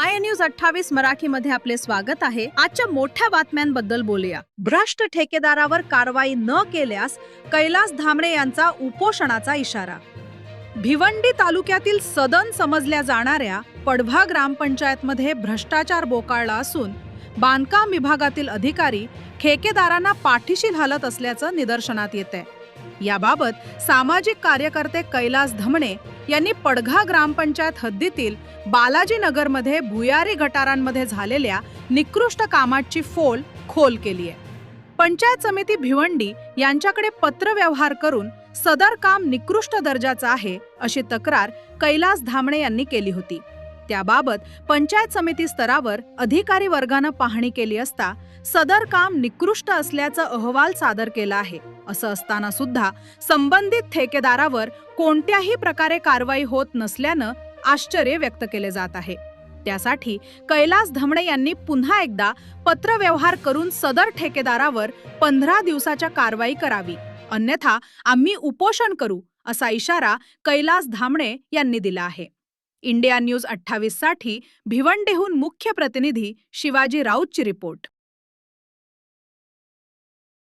I news अठ्ठावीस मराठीमध्ये आपले स्वागत आहे. आजच्या मोठ्या बातम्यांबद्दल बोलूया. भ्रष्ट ठेकेदारावर कारवाई न केल्यास कैलास धामणे यांचा उपोषणाचा इशारा. भिवंडी तालुक्यातील सदन समजल्या जाणाऱ्या पडभा ग्रामपंचायतमध्ये भ्रष्टाचार बोकाळला असून बांधकाम विभागातील अधिकारी ठेकेदारांना पाठीशी घालत असल्याचं निदर्शनात येत आहे याबाबत सामाजिक कार्यकर्ते कैलास धमणे यांनी पडघा ग्रामपंचायत हद्दीतील बालाजीनगरमध्ये भुयारी गटारांमध्ये झालेल्या निकृष्ट कामाची फोल खोल केली आहे. पंचायत समिती भिवंडी यांच्याकडे पत्रव्यवहार करून सदर काम निकृष्ट दर्जाचं आहे अशी तक्रार कैलास धामणे यांनी केली होती. त्याबाबत पंचायत समिती स्तरावर अधिकारी वर्गानं पाहणी केली असता सदर काम निकृष्ट असल्याचा अहवाल सादर केला आहे. असं असताना सुद्धा संबंधित ठेकेदारावर कोणत्याही प्रकारे कारवाई होत नसल्यानं आश्चर्य व्यक्त केले जात आहे. त्यासाठी कैलास धमणे यांनी पुन्हा एकदा पत्रव्यवहार करून सदर ठेकेदारावर पंधरा दिवसाच्या कारवाई करावी. अन्यथा आम्ही उपोषण करू असा इशारा कैलास धामणे यांनी दिला आहे. इंडिया न्यूज अठ्ठावीससाठी भिवंडीहून मुख्य प्रतिनिधी शिवाजी राऊतची रिपोर्ट.